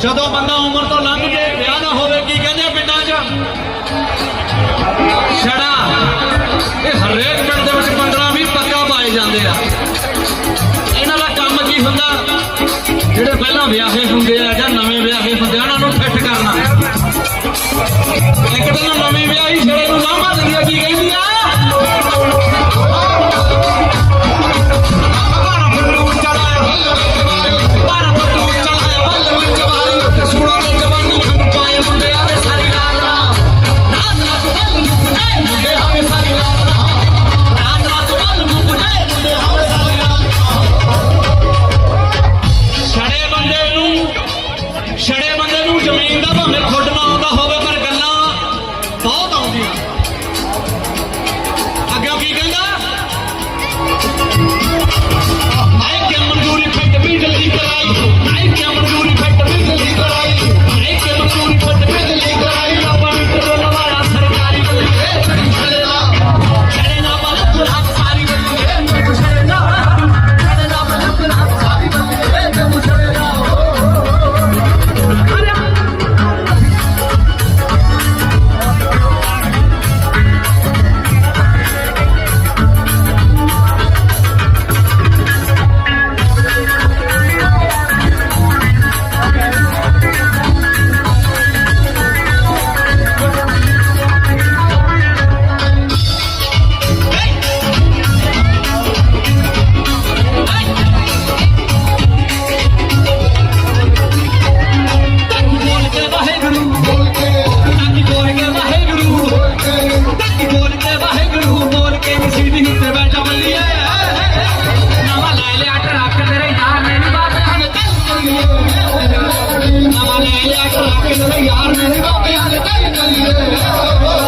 ਜਦੋਂ ਬੰਦਾ ਉਮਰ ਤੋਂ ਲੰਘ ਜੇ ਵਿਆਹ ਨਾ ਹੋਵੇ, ਕੀ ਕਹਿੰਦੇ ਆ ਪਿੰਡਾਂ 'ਚ? ਛੜਾ। ਇਹ ਹਰੇਕ ਪਿੰਡ ਦੇ ਵਿੱਚ 15 ਵੀ ਪੱਕਾ ਪਾਏ ਜਾਂਦੇ ਆ। ਇਹਨਾਂ ਦਾ ਕੰਮ ਕੀ ਹੁੰਦਾ? ਜਿਹੜੇ ਪਹਿਲਾਂ ਵਿਆਹੇ ਹੁੰਦੇ ਆ ਯਾਰ ਮੇਰੇ ਬਾਬੇ ਹਾਲੇ ਤੱਕ ਚੱਲੀਏ